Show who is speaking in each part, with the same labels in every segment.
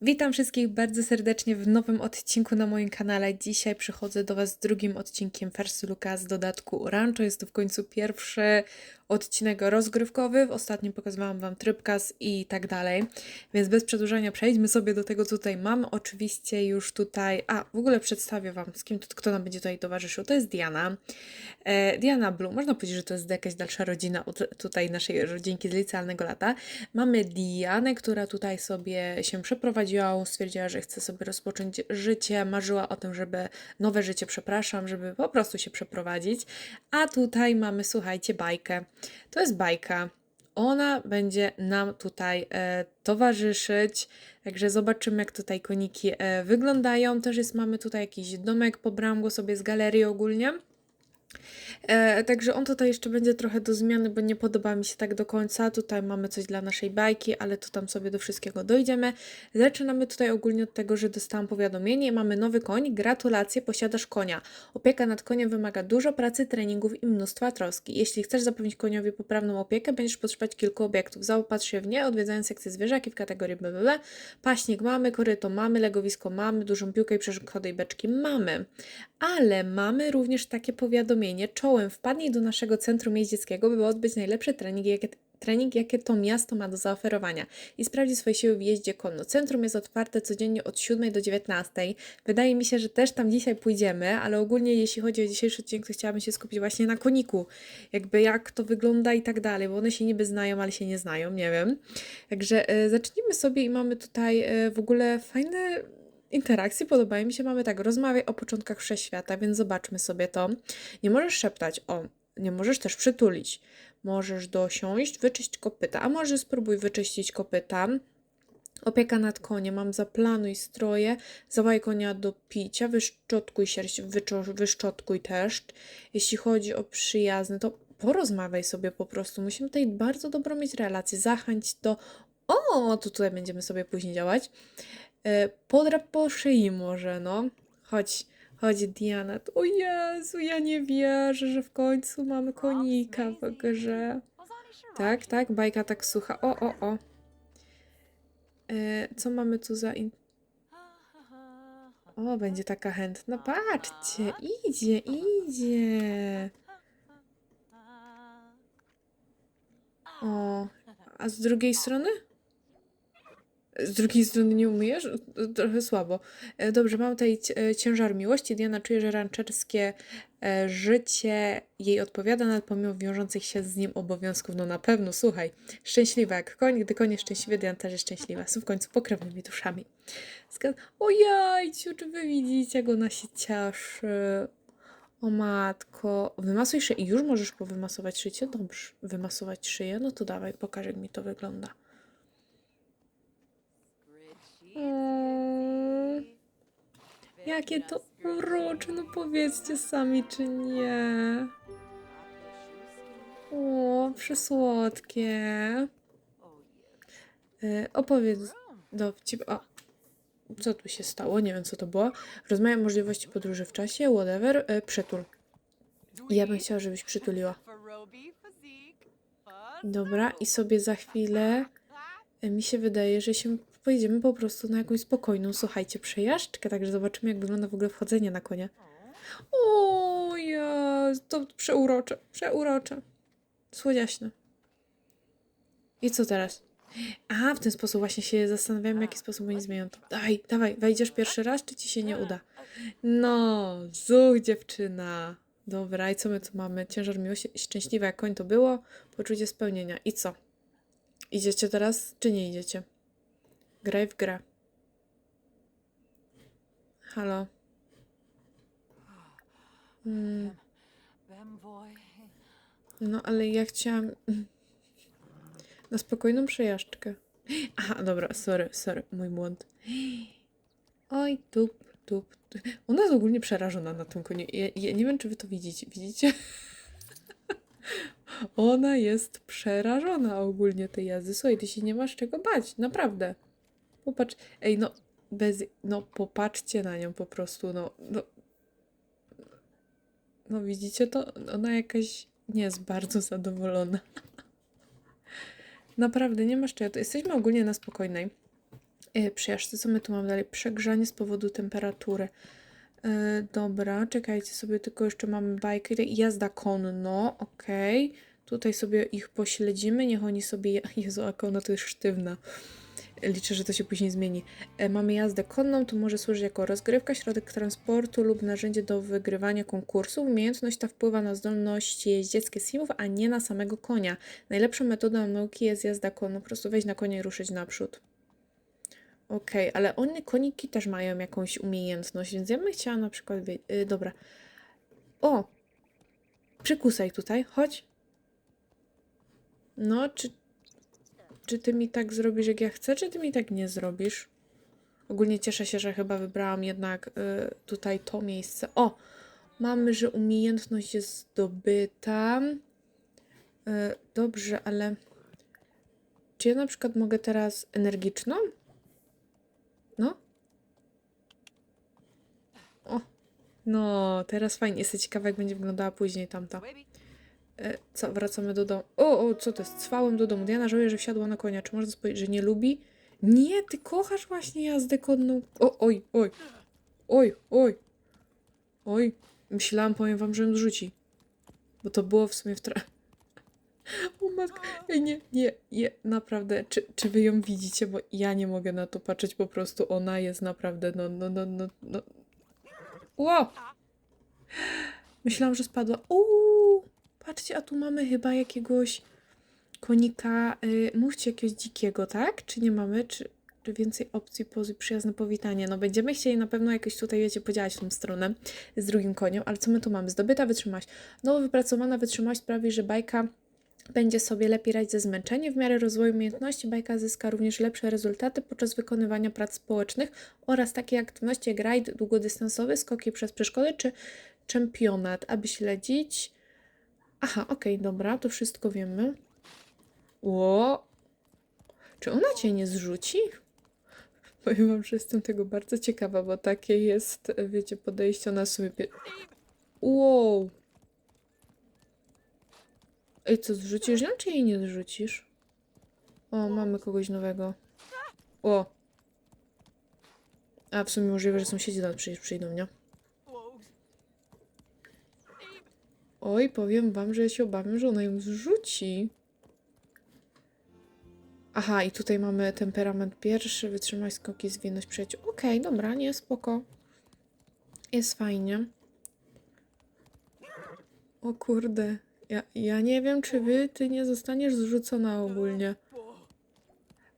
Speaker 1: Witam wszystkich bardzo serdecznie w nowym odcinku na moim kanale. Dzisiaj przychodzę do Was z drugim odcinkiem First Looka z dodatku Rancho. Jest to w końcu pierwszy odcinek rozgrywkowy. W ostatnim pokazywałam Wam trybkas i tak dalej. Więc bez przedłużania przejdźmy sobie do tego, co tutaj mam. Oczywiście już tutaj... A, w ogóle przedstawię Wam, z kim, kto nam będzie tutaj towarzyszył. To jest Diana. E, Diana Blue. Można powiedzieć, że to jest jakaś dalsza rodzina od tutaj naszej rodzinki z licealnego lata. Mamy Dianę, która tutaj sobie się przeprowadziła, stwierdziła, że chce sobie rozpocząć życie, marzyła o tym, żeby nowe życie, przepraszam, żeby po prostu się przeprowadzić. A tutaj mamy, słuchajcie, bajkę. To jest bajka. Ona będzie nam tutaj e, towarzyszyć. Także zobaczymy, jak tutaj koniki e, wyglądają. Też jest, mamy tutaj jakiś domek, pobrałam go sobie z galerii ogólnie. E, także on tutaj jeszcze będzie trochę do zmiany, bo nie podoba mi się tak do końca. Tutaj mamy coś dla naszej bajki, ale tu tam sobie do wszystkiego dojdziemy. Zaczynamy tutaj ogólnie od tego, że dostałam powiadomienie. Mamy nowy koń. Gratulacje, posiadasz konia. Opieka nad koniem wymaga dużo pracy, treningów i mnóstwa troski. Jeśli chcesz zapewnić koniowi poprawną opiekę, będziesz potrzebować kilku obiektów. Zaopatrz się w nie, odwiedzając sekcję zwierzaki w kategorii BBB. Paśnik mamy, koryto mamy, legowisko mamy, dużą piłkę i przeszkody i beczki mamy. Ale mamy również takie powiadomienie, czołem wpadnij do naszego centrum jeździeckiego, by odbyć najlepsze treningi, jakie, trening, jakie to miasto ma do zaoferowania i sprawdzi swoje siły w jeździe konno. Centrum jest otwarte codziennie od 7 do 19. Wydaje mi się, że też tam dzisiaj pójdziemy, ale ogólnie jeśli chodzi o dzisiejszy odcinek, to chciałabym się skupić właśnie na koniku. Jakby jak to wygląda i tak dalej, bo one się niby znają, ale się nie znają, nie wiem. Także e, zacznijmy sobie i mamy tutaj e, w ogóle fajne interakcje podobają mi się. Mamy tak, rozmawiaj o początkach wszechświata, więc zobaczmy sobie to. Nie możesz szeptać, o, nie możesz też przytulić. Możesz dosiąść, wyczyść kopyta, a może spróbuj wyczyścić kopyta. Opieka nad koniem, mam zaplanuj stroje, zawaj konia do picia, wyszczotkuj sierść, wyszczotkuj. Jeśli chodzi o przyjazny, to porozmawiaj sobie po prostu. Musimy tutaj bardzo dobrą mieć relację, zachęć do... O, to tutaj będziemy sobie później działać. E, Podrap po szyi może, no. Chodź, chodź Diana. O Jezu, ja nie wierzę, że w końcu mamy konika w grze. Tak, tak, bajka tak słucha. O, o, o. E, co mamy tu za... In... O, będzie taka chętna. Patrzcie, idzie, idzie. O, a z drugiej strony? Z drugiej strony nie umyjesz? Trochę słabo. E, Dobrze, mam tutaj e, ciężar miłości. Diana czuje, że rancherskie e, życie jej odpowiada, nawet pomimo wiążących się z nim obowiązków. No na pewno, słuchaj. Szczęśliwa jak koń, gdy koń jest szczęśliwy, Diana też jest szczęśliwa. Są w końcu pokrewnymi duszami. Zgad- O jajciu, czy wy widzicie, jak ona się cieszy? O matko. Wymasuj szyję. Już możesz powymasować szyję? Dobrze. Wymasować szyję? No to dawaj, pokaż jak mi to wygląda. Mm, Jakie to urocze, no powiedzcie sami, czy nie. O, przysłodkie. E, opowiedz dowcip. O, co tu się stało? Nie wiem, co to było. Rozmawiam o możliwości podróży w czasie, whatever. E, przytul. Ja bym chciała, żebyś przytuliła. Dobra, i sobie za chwilę e, mi się wydaje, że się pojedziemy po prostu na jakąś spokojną, słuchajcie, przejażdżkę, także zobaczymy, jak wygląda w ogóle wchodzenie na konia. O Jezu, to przeurocze, przeurocze. Słodziaśne. I co teraz? A, w ten sposób właśnie się zastanawiam, w jaki sposób oni zmienią to. Dawaj, dawaj, wejdziesz pierwszy raz, czy ci się nie uda? No, zuch dziewczyna. Dobra, i co my tu mamy? Ciężar miłości, szczęśliwa jak koń to było, poczucie spełnienia. I co? Idziecie teraz, czy nie idziecie? Graj w grę. Halo. Mm, no, ale ja chciałam na spokojną przejażdżkę. Aha, dobra, sorry, sorry, mój błąd. Oj, tup, tup. tup. Ona jest ogólnie przerażona na tym koniu. Ja, ja nie wiem, czy wy to widzicie. Widzicie? Ona jest przerażona ogólnie tej jazdy. Słuchaj, ty się nie masz czego bać, naprawdę. Popatrz, ej, no, bez, no, popatrzcie na nią po prostu, no, no, no widzicie to? Ona jakaś nie jest bardzo zadowolona. Naprawdę, nie masz czego. Jesteśmy ogólnie na spokojnej. Przyjaźń, co my tu mamy dalej? Przegrzanie z powodu temperatury. Yy, dobra, czekajcie sobie, tylko jeszcze mamy bajkę. Jazda konno, okej. Tutaj sobie ich pośledzimy, niech oni sobie... je- Jezu, a konno to jest sztywna. Liczę, że to się później zmieni. E, Mamy jazdę konną, to może służyć jako rozgrywka, środek transportu lub narzędzie do wygrywania konkursów. Umiejętność ta wpływa na zdolności jeździeckie simów, a nie na samego konia. Najlepszą metodą nauki jest jazda konną. Po prostu wejść na konia i ruszyć naprzód. Okej, ale one, koniki też mają jakąś umiejętność, więc ja bym chciała na przykład... Wie... y, dobra. O! Przykusaj tutaj, chodź. No, czy, czy ty mi tak zrobisz, jak ja chcę, czy ty mi tak nie zrobisz? Ogólnie cieszę się, że chyba wybrałam jednak y, tutaj to miejsce. O! Mamy, że umiejętność jest zdobyta. Y, dobrze, ale czy ja na przykład mogę teraz energiczną? No. O. No, teraz fajnie. Jestem ciekawa, jak będzie wyglądała później tamta. E, co, wracamy do domu. O, o, co to jest? Cwałem do domu. Diana żałuje, że wsiadła na konia. Czy można powiedzieć, że nie lubi? Nie, ty kochasz właśnie jazdę konną. O, oj, oj. Oj, oj. Oj. Myślałam, powiem wam, że ją zrzuci. Bo to było w sumie w tra... O matko. Ej, nie, nie, nie, naprawdę. Czy, czy wy ją widzicie? Bo ja nie mogę na to patrzeć. Po prostu ona jest naprawdę, no, no, no, no, no. Ło! Myślałam, że spadła. Uuu! Patrzcie, a tu mamy chyba jakiegoś konika. Y, mówcie jakiegoś dzikiego, tak? Czy nie mamy? Czy, czy więcej opcji pozy przyjazne powitanie? No będziemy chcieli na pewno jakoś tutaj, wiecie, podziałać tą stronę z drugim koniem, ale co my tu mamy? Zdobyta wytrzymałość. Nowo wypracowana wytrzymałość sprawi, że bajka będzie sobie lepiej radzić ze zmęczeniem. W miarę rozwoju umiejętności bajka zyska również lepsze rezultaty podczas wykonywania prac społecznych oraz takie aktywności jak rajd długodystansowy, skoki przez przeszkody czy czempionat, aby śledzić. Aha, okej, dobra, to wszystko wiemy. Ło! Czy ona cię nie zrzuci? Powiem wam, że jestem tego bardzo ciekawa, bo takie jest, wiecie, podejście na sobie. pie- Wow! Ej, co, zrzucisz ją, czy jej nie zrzucisz? O, mamy kogoś nowego. O! A, w sumie możliwe, że sąsiedzi nas przecież przyjdą, nie? Oj, powiem wam, że ja się obawiam, że ona ją zrzuci. Aha, i tutaj mamy temperament pierwszy, wytrzymać skoki, zwinność przyjaciół. Okej, dobra, nie, spoko. Jest fajnie. O kurde, ja, ja nie wiem, czy wy, ty nie zostaniesz zrzucona ogólnie.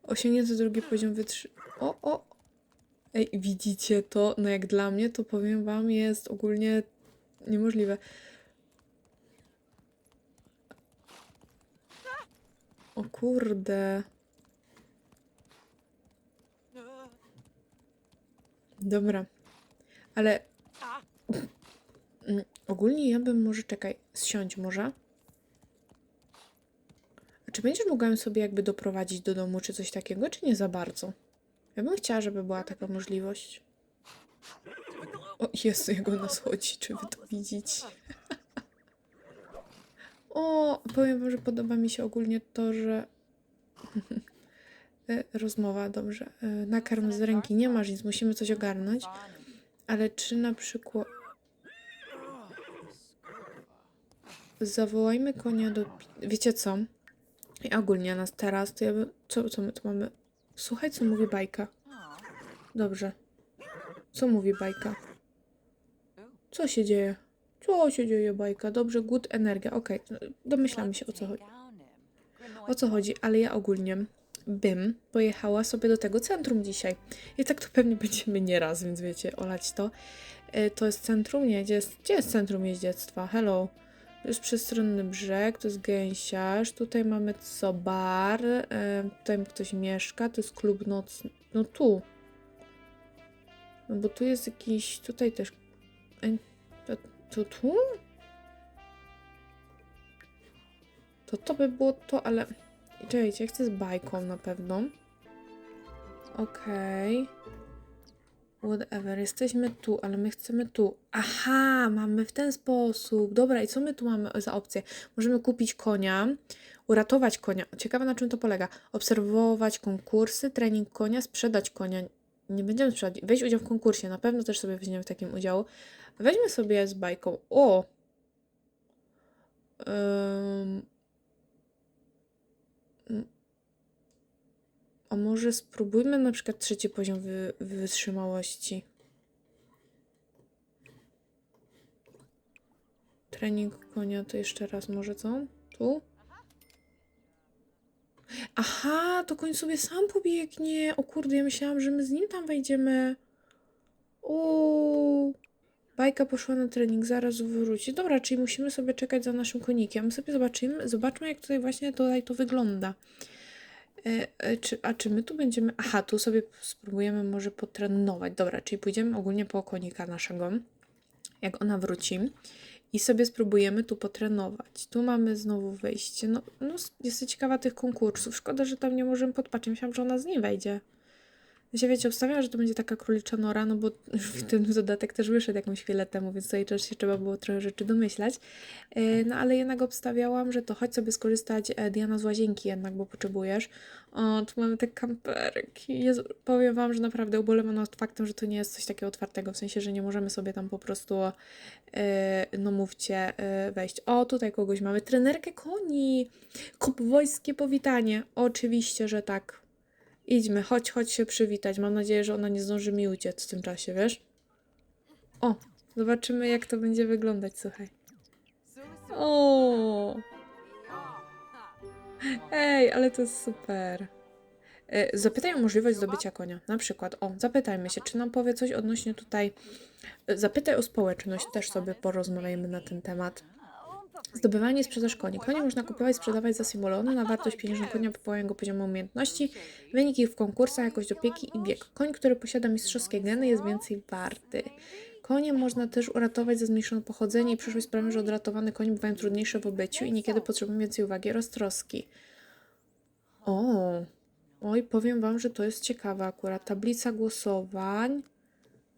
Speaker 1: Osiągnięty drugi poziom wytrzy... O, o! Ej, widzicie to? No jak dla mnie, to powiem wam, jest ogólnie niemożliwe. O kurde. Dobra. Ale mm, ogólnie ja bym może, czekaj, zsiądź może. A czy będziesz mogła sobie jakby doprowadzić do domu, czy coś takiego, czy nie za bardzo? Ja bym chciała, żeby była taka możliwość. O Jezu, jak ona schodzi, czy wy to widzicie? O, powiem wam, że podoba mi się ogólnie to, że E, rozmowa, dobrze. E, Nakarm z ręki nie masz nic, musimy coś ogarnąć. Ale czy na przykład... Zawołajmy konia do... Wiecie co? I ogólnie nas teraz, to ja bym... Co, co my tu mamy? Słuchaj, co mówi bajka. Dobrze. Co mówi bajka? Co się dzieje? Co się dzieje, bajka? Dobrze, good energia. Okej, domyślamy się o co chodzi. O co chodzi, ale ja ogólnie bym pojechała sobie do tego centrum dzisiaj. I tak to pewnie będziemy nieraz, więc wiecie, olać to. E, To jest centrum, nie, gdzie jest, centrum jeździectwa? Hello. To jest przestronny brzeg, to jest gęsiarz, tutaj mamy co, bar, e, tutaj ktoś mieszka, to jest klub nocny, no tu. No bo tu jest jakiś, tutaj też, to, tu? To to by było to, ale... Czekajcie, ja chcę z bajką na pewno. Okej. Whatever, jesteśmy tu, ale my chcemy tu. Aha, mamy w ten sposób. Dobra, i co my tu mamy za opcję? Możemy kupić konia, uratować konia. Ciekawe na czym to polega. Obserwować konkursy, trening konia, sprzedać konia. Nie będziemy sprzedać. Weź udział w konkursie, na pewno też sobie weźmiemy w takim udział. Weźmy sobie z bajką. O! Ym... A może spróbujmy na przykład trzeci poziom wy wytrzymałości. Trening konia to jeszcze raz może co? Tu? Aha, to koń sobie sam pobiegnie. O kurde, ja myślałam, że my z nim tam wejdziemy. O, Bajka poszła na trening, zaraz wróci. Dobra, czyli musimy sobie czekać za naszym konikiem. My sobie zobaczymy, zobaczmy jak tutaj właśnie tutaj to wygląda. E, e, czy, a czy my tu będziemy. Aha, tu sobie spróbujemy może potrenować. Dobra, czyli pójdziemy ogólnie po konika naszego, jak ona wróci. I sobie spróbujemy tu potrenować. Tu mamy znowu wejście. No, no jestem ciekawa tych konkursów. Szkoda, że tam nie możemy podpatrzeć. Myślałam, że ona z niej wejdzie. Ja się wiecie, obstawiałam, że to będzie taka królicza nora, no bo już ten dodatek też wyszedł jakąś chwilę temu, więc tutaj też się trzeba było trochę rzeczy domyślać. E, No ale jednak obstawiałam, że to chodź sobie skorzystać e, Diana z łazienki jednak, bo potrzebujesz. O, tu mamy te kamperki. Jezu, powiem wam, że naprawdę ubolewam nad faktem, że to nie jest coś takiego otwartego, w sensie, że nie możemy sobie tam po prostu, e, no mówcie, wejść. O, tutaj kogoś mamy. Trenerkę koni. Kopwojskie powitanie. Oczywiście, że tak. Idźmy, chodź, chodź się przywitać. Mam nadzieję, że ona nie zdąży mi uciec w tym czasie, wiesz? O, zobaczymy jak to będzie wyglądać, słuchaj. O, ej, ale to jest super. E, Zapytaj o możliwość zdobycia konia. Na przykład, o, zapytajmy się, czy nam powie coś odnośnie tutaj. e, Zapytaj o społeczność, też sobie porozmawiajmy na ten temat. Zdobywanie i sprzedaż koni. Konie można kupować i sprzedawać za symulony na wartość pieniężną konia po jego poziomu umiejętności, wyniki w konkursach, jakość opieki i bieg. Koń, który posiada mistrzowskie geny jest więcej warty. Konie można też uratować ze zmniejszonym pochodzenie i przyszłość sprawia, że odratowane konie bywają trudniejsze w obyciu i niekiedy potrzebują więcej uwagi oraz troski. O, oj, powiem Wam, że to jest ciekawe akurat. Tablica głosowań.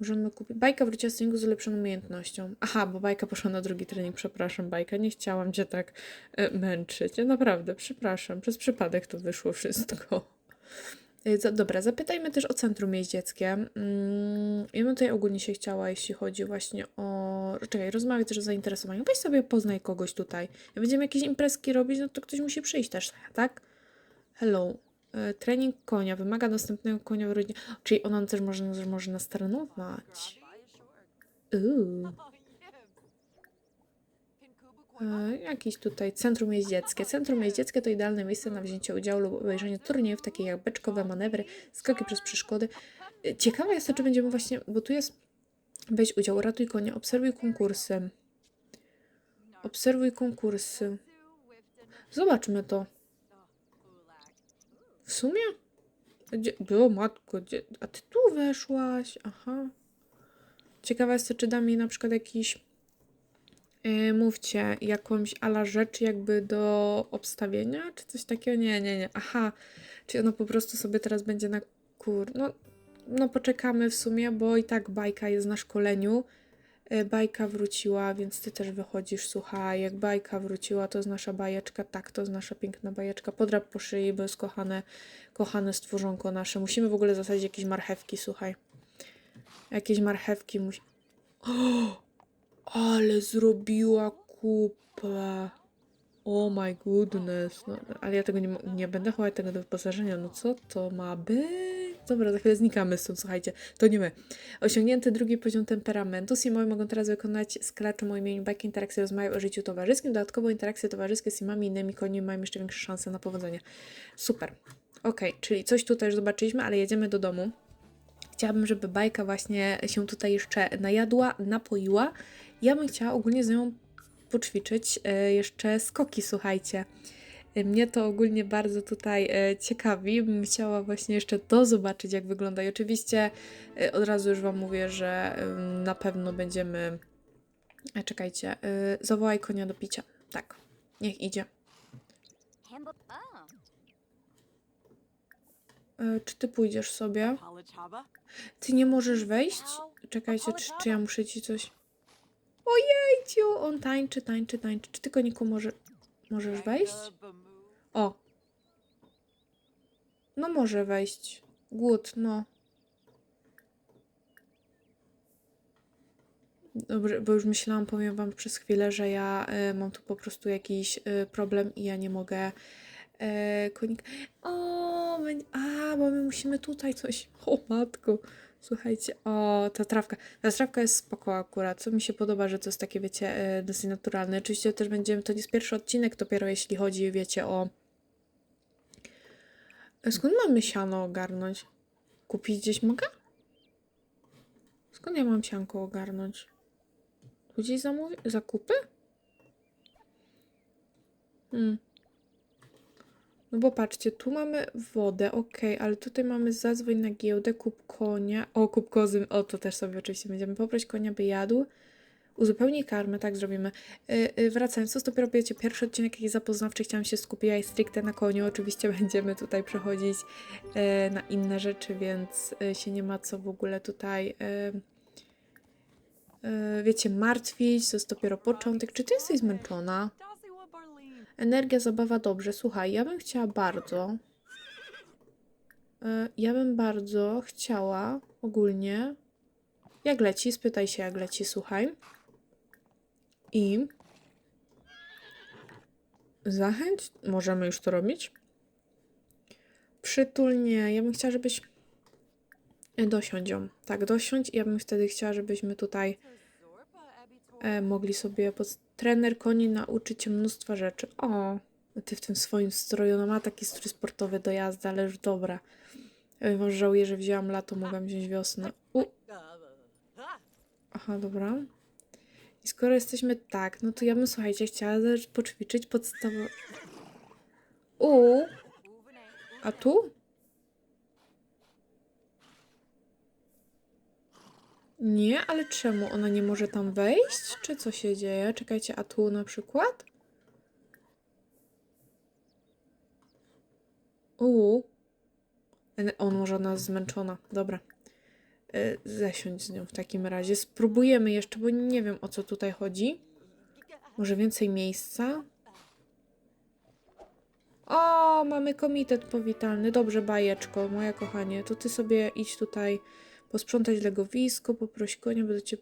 Speaker 1: Możemy kupić. Bajka wróciła z treningu z ulepszoną umiejętnością. Aha, bo bajka poszła na drugi trening. Przepraszam, bajka. Nie chciałam cię tak e, męczyć. Ja naprawdę, przepraszam. Przez przypadek to wyszło wszystko. E, Dobra, zapytajmy też o centrum jeździeckie. Mm, Ja bym tutaj ogólnie się chciała, jeśli chodzi właśnie o. Czekaj, rozmawiać też o zainteresowaniu. Weź sobie poznaj kogoś tutaj. Jak będziemy jakieś imprezki robić, no to ktoś musi przyjść też, tak? Hello. E, Trening konia wymaga dostępnego konia w rodzinie. Czyli ona też może, może nas trenować. Uuu. E, Jakiś tutaj centrum jeździeckie. Centrum jeździeckie to idealne miejsce na wzięcie udziału lub obejrzenie turniejów, takich jak beczkowe manewry, skoki przez przeszkody. E, Ciekawe jest to, czy będziemy właśnie, bo tu jest weź udział, ratuj konia, obserwuj konkursy. Obserwuj konkursy. Zobaczmy to. W sumie? Gdzie, było matko, gdzie, a ty tu weszłaś? Aha. Ciekawa jest, czy da mi na przykład jakiś, yy, mówcie, jakąś ala rzecz jakby do obstawienia, czy coś takiego? Nie, nie, nie. Aha, czyli ono po prostu sobie teraz będzie na kur... No, no poczekamy w sumie, bo i tak bajka jest na szkoleniu. Yy, Bajka wróciła, więc ty też wychodzisz, słuchaj, jak bajka wróciła, to jest nasza bajeczka, tak, to jest nasza piękna bajeczka, podrap po szyi, bo jest kochane, kochane stworzonko nasze. Musimy w ogóle zasadzić jakieś marchewki, słuchaj. Jakieś marchewki musi... O, ale zrobiła kupę. Oh my goodness. No, ale ja tego nie, nie będę chować tego do wyposażenia. No co to ma być? Dobra, za chwilę znikamy stąd, słuchajcie. To nie my. Osiągnięty drugi poziom temperamentu. Simowie mogą teraz wykonać sklaczem o imieniu bajki interakcje rozmawiają o życiu towarzyskim. Dodatkowo interakcje towarzyskie z simami innymi koniami mają jeszcze większe szanse na powodzenie. Super. Okej, czyli coś tutaj już zobaczyliśmy, ale jedziemy do domu. Chciałabym, żeby bajka właśnie się tutaj jeszcze najadła, napoiła. Ja bym chciała ogólnie z nią poćwiczyć e, jeszcze skoki, słuchajcie. Mnie to ogólnie bardzo tutaj e, ciekawi. Bym chciała właśnie jeszcze to zobaczyć, jak wygląda. I oczywiście e, od razu już Wam mówię, że na pewno będziemy. E, Czekajcie, zawołaj konia do picia. Tak, niech idzie. Czy ty pójdziesz sobie? Ty nie możesz wejść? Czekajcie, czy, czy ja muszę ci coś... Ojejciu, on tańczy, tańczy, tańczy. Czy ty, koniku, może... możesz wejść? O. No może wejść. Głód, no. Dobrze, bo już myślałam, powiem wam przez chwilę, że ja y, mam tu po prostu jakiś y, problem i ja nie mogę y, konik... O, będzie- a, bo my musimy tutaj coś... O matko, słuchajcie, o, ta trawka. Ta trawka jest spoko akurat, co mi się podoba, że to jest takie, wiecie, y, dosyć naturalne. Oczywiście też będziemy, to nie jest pierwszy odcinek, dopiero jeśli chodzi, wiecie, o... Skąd mamy siano ogarnąć? Kupić gdzieś mogę? Skąd ja mam sianko ogarnąć? Tu Gdzieś zamówi- zakupy? Hmm. No bo patrzcie, tu mamy wodę, ok, ale tutaj mamy zadzwoń na giełdę, kup konia. O, kup kozy, o to też sobie oczywiście będziemy poprosić konia, by jadł. Uzupełnij karmę, tak zrobimy. Yy, yy, wracając, to dopiero wiecie, pierwszy odcinek jakiś zapoznawczy, chciałam się skupić i stricte na koniu. Oczywiście będziemy tutaj przechodzić yy, na inne rzeczy, więc yy, się nie ma co w ogóle tutaj, yy, wiecie, martwić. To jest dopiero początek. Czy ty jesteś zmęczona? Energia, zabawa, dobrze. Słuchaj, ja bym chciała bardzo. e, Ja bym bardzo chciała ogólnie. Jak leci? Spytaj się, jak leci, słuchaj. I. Zachęć. Możemy już to robić. Przytulnie. Ja bym chciała, żebyś. E, Dosiądź. Tak, dosiądź. Ja bym wtedy chciała, żebyśmy tutaj mogli sobie pod... trener koni nauczyć cię mnóstwa rzeczy. O, ty w tym swoim stroju, no ma taki strój sportowy do jazdy, ale już dobra. Może żałuję, że wzięłam lato, mogłam wziąć wiosnę. U, aha, dobra. I skoro jesteśmy tak, no to ja bym, słuchajcie, chciała też poćwiczyć podstawę. U, a tu? Nie, ale czemu ona nie może tam wejść? Czy co się dzieje? Czekajcie, a tu na przykład? Uuu. On może ona jest zmęczona. Dobra. Y, Zesiądź z nią w takim razie. Spróbujemy jeszcze, bo nie wiem o co tutaj chodzi. Może więcej miejsca? O, mamy komitet powitalny. Dobrze, bajeczko, moja kochanie. To ty sobie idź tutaj posprzątać legowisko, poproś konia, będę cię...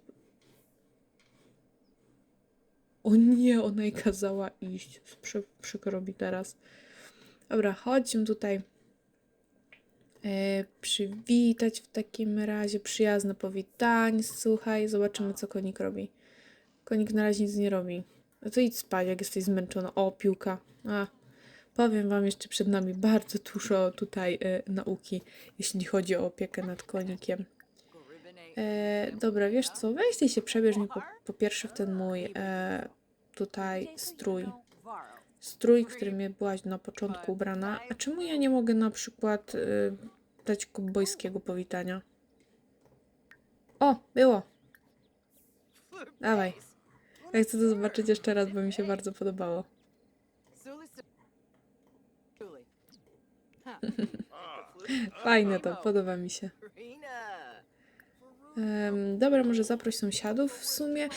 Speaker 1: O nie, ona jej kazała iść. Przy, przykro mi teraz. Dobra, chodź ją tutaj e, przywitać w takim razie. Przyjazne powitanie. Słuchaj, zobaczymy, co konik robi. Konik na razie nic nie robi. No to idź spać, jak jesteś zmęczona. O, piłka. A, powiem wam jeszcze przed nami bardzo dużo tutaj e, nauki, jeśli chodzi o opiekę nad konikiem. E, dobra, wiesz co, weź ty się przebierz mi po, po pierwsze w ten mój e, tutaj strój. Strój, w którym byłaś na początku ubrana. A czemu ja nie mogę na przykład e, dać kobojskiego powitania? O, było. Dawaj. Ja chcę to zobaczyć jeszcze raz, bo mi się bardzo podobało. Fajne to, podoba mi się. Em, dobra, może zaproś sąsiadów w sumie.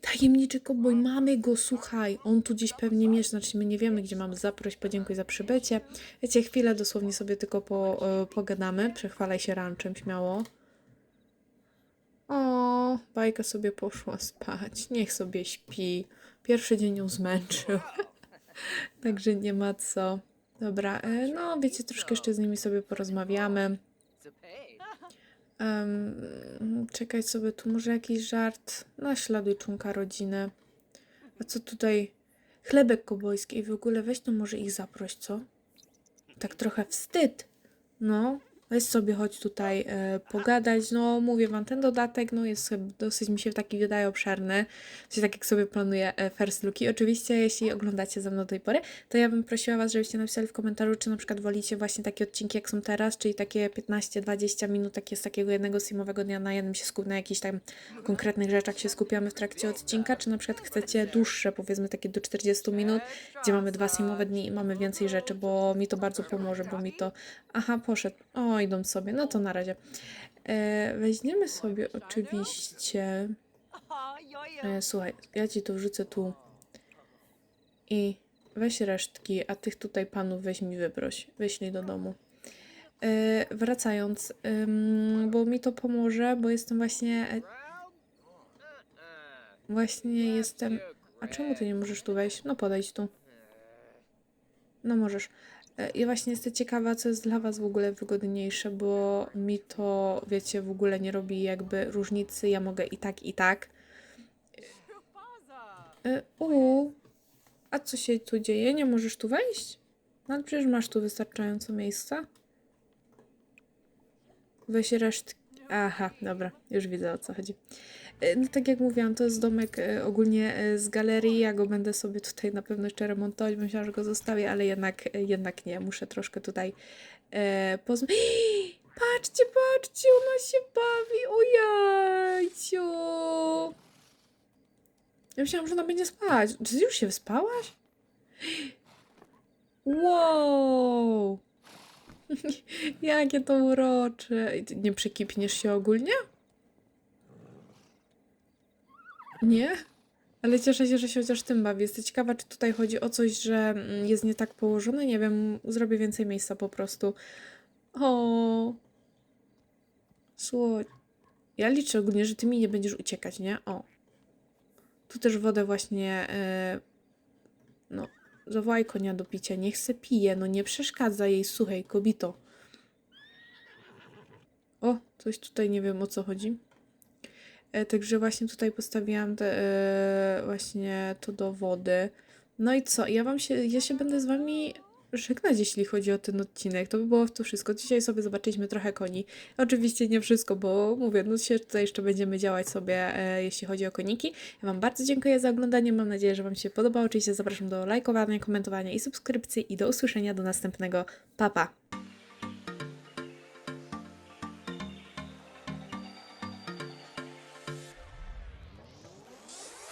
Speaker 1: Tajemniczy koboj, mamy go, słuchaj. On tu gdzieś pewnie mieszka, znaczy my nie wiemy, gdzie mamy zaproś. Podziękuj za przybycie. Wiecie, chwilę dosłownie sobie tylko po, e, pogadamy. Przechwalaj się ranczem, śmiało. O, bajka sobie poszła spać. Niech sobie śpi. Pierwszy dzień ją zmęczył. Także nie ma co. Dobra, e, no wiecie, troszkę jeszcze z nimi sobie porozmawiamy. Um, czekaj sobie, tu może jakiś żart. Naśladuj członka rodziny. A co tutaj? Chlebek kobojski i w ogóle weź to może ich zaproś, co? Tak trochę wstyd. No, weź sobie chodź tutaj e, pogadać. No, mówię wam, ten dodatek no jest dosyć mi się taki wydaje obszerny. Czyli tak jak sobie planuję e, first looki. Oczywiście, jeśli oglądacie ze mną do tej pory, to ja bym prosiła was, żebyście napisali w komentarzu, czy na przykład wolicie właśnie takie odcinki, jak są teraz, czyli takie 15-20 minut, takie z takiego jednego streamowego dnia na jednym się skup na jakichś tam konkretnych rzeczach się skupiamy w trakcie odcinka, czy na przykład chcecie dłuższe, powiedzmy takie do 40 minut, gdzie mamy dwa streamowe dni i mamy więcej rzeczy, bo mi to bardzo pomoże, bo mi to... Aha, poszedł. O, idą sobie. No to na razie. E, weźmiemy sobie oczywiście. E, słuchaj, ja ci to wrzucę tu. I weź resztki, a tych tutaj panów weź mi wyproś. Wyślij do domu. E, wracając, ym, bo mi to pomoże, bo jestem właśnie. Właśnie jestem. A czemu ty nie możesz tu wejść? No podejdź tu. No możesz. E, Ja właśnie jestem ciekawa, co jest dla Was w ogóle wygodniejsze, bo mi to, wiecie, w ogóle nie robi jakby różnicy. Ja mogę i tak, i tak. E, U, a co się tu dzieje? Nie możesz tu wejść? No przecież masz tu wystarczająco miejsca. Weź resztki. Aha, dobra, już widzę o co chodzi. E, No tak jak mówiłam, to jest domek e, ogólnie e, z galerii. Ja go będę sobie tutaj na pewno jeszcze remontować. Myślałam, że go zostawię, ale jednak, jednak nie. Muszę troszkę tutaj e. Patrzcie, patrzcie, ona się bawi. O jajciu. Ja myślałam, że ona będzie spać. Czy już się wyspałaś? Wow. Jakie to urocze. Nie przekipniesz się ogólnie? Nie? Ale cieszę się, że się chociaż tym bawi. Jestem ciekawa, czy tutaj chodzi o coś, że mm, jest nie tak położone. Nie wiem, zrobię więcej miejsca po prostu. O. Słoń. Ja liczę ogólnie, że ty mi nie będziesz uciekać, nie? O. Tu też wodę właśnie. e, no, zawołaj konia do picia. Niech se pije. No nie przeszkadza jej, słuchaj, kobito. O, coś tutaj nie wiem o co chodzi. E, Także właśnie tutaj postawiłam te, e, właśnie to do wody. No i co? Ja wam się, ja się będę z wami żegnać, jeśli chodzi o ten odcinek. To by było to wszystko. Dzisiaj sobie zobaczyliśmy trochę koni. Oczywiście nie wszystko, bo mówię, no się tutaj jeszcze będziemy działać sobie, e, jeśli chodzi o koniki. Ja wam bardzo dziękuję za oglądanie. Mam nadzieję, że wam się podobało. Oczywiście zapraszam do lajkowania, komentowania i subskrypcji i do usłyszenia do następnego. Pa, pa!